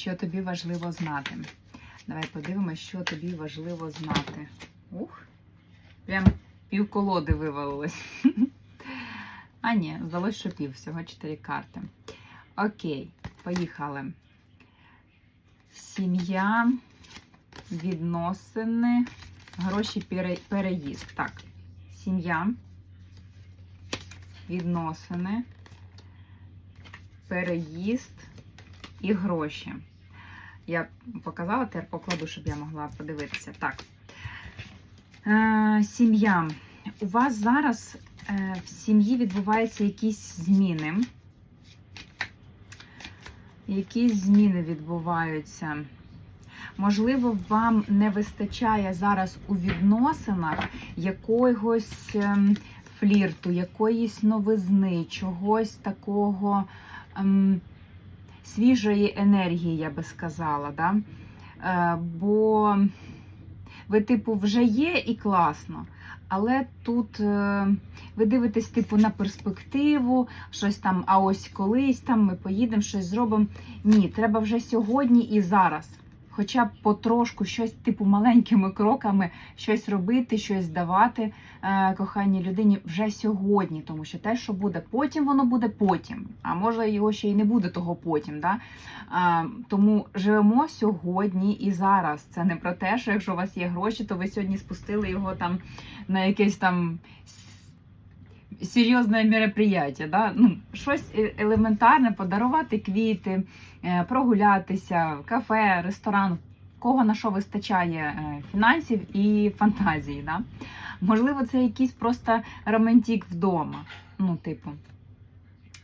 що тобі важливо знати. Давай подивимось, що тобі важливо знати. Ух, прям пів колоди вивалилось. А ні, здалося, що пів, всього 4 карти. Окей, поїхали. Сім'я, відносини, гроші, пере- переїзд. Так, сім'я, відносини, переїзд і гроші. Я показала, тепер покладу, щоб я могла подивитися. Так. Е, сім'я. У вас зараз е, в сім'ї відбуваються якісь зміни. Якісь зміни відбуваються. Можливо, вам не вистачає зараз у відносинах якогось ем, флірту, якоїсь новизни, чогось такого ем, свіжої енергії, я би сказала. Да? Е, бо ви, типу, вже є і класно. Але тут е, ви дивитесь, типу, на перспективу, щось там, а ось колись там ми поїдемо, щось зробимо. Ні, треба вже сьогодні і зараз. Хоча б потрошку щось, типу, маленькими кроками щось робити, щось давати е, коханій людині вже сьогодні, тому що те, що буде потім, воно буде потім. А може його ще й не буде того потім. Да? А, тому живемо сьогодні і зараз. Це не про те, що якщо у вас є гроші, то ви сьогодні спустили його там на якесь там серйозне мероприятие. Да? Ну, щось е- елементарне, подарувати квіти, е, прогулятися, кафе, ресторан. Кого на що вистачає е, фінансів і фантазії. Да? Можливо, це якийсь просто романтик вдома. Ну, типу.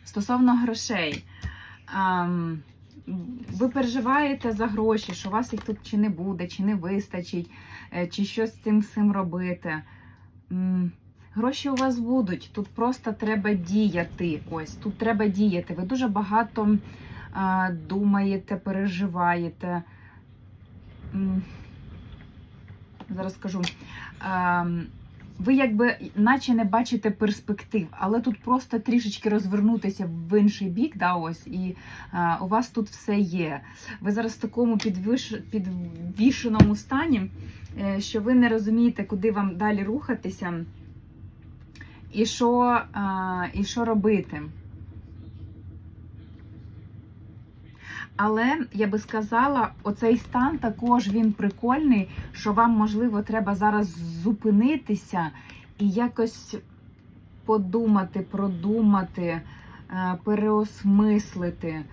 Стосовно грошей. Ви переживаєте за гроші, що у вас їх тут чи не буде, чи не вистачить, чи що з цим всім робити. Гроші у вас будуть, тут просто треба діяти. Ось тут треба діяти. Ви дуже багато а, думаєте, переживаєте. Зараз скажу. Ам, ви якби наче не бачите перспектив, але тут просто трішечки розвернутися в інший бік, да, ось, і а, у вас тут все є. Ви зараз в такому підвиш... підвішеному стані, е, що ви не розумієте, куди вам далі рухатися і що, і що робити. Але я би сказала, оцей стан також він прикольний, що вам, можливо, треба зараз зупинитися і якось подумати, продумати, е, переосмислити.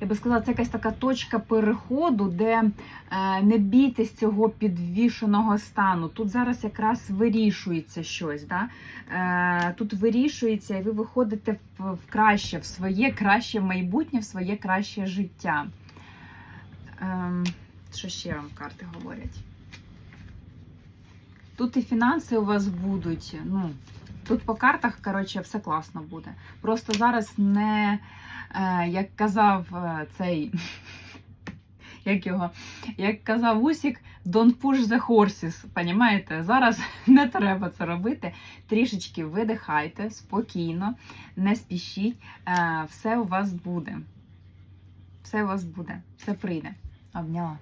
Я би сказала, це якась така точка переходу, де е, не бійтесь цього підвішеного стану. Тут зараз якраз вирішується щось. Да? Е, Тут вирішується, і ви виходите в, краще, в своє краще майбутнє, в своє краще життя. Ем, Що ще вам карти говорять? Тут і фінанси у вас будуть. Ну, тут по картах, коротше, все класно буде. Просто зараз не, як казав е, цей, як його, як казав Усік, don't push the horses. Понімаєте? Зараз не треба це робити. Трішечки видихайте, спокійно, не спішіть. Е, все у вас буде. Все у вас буде, все прийде. Обняла.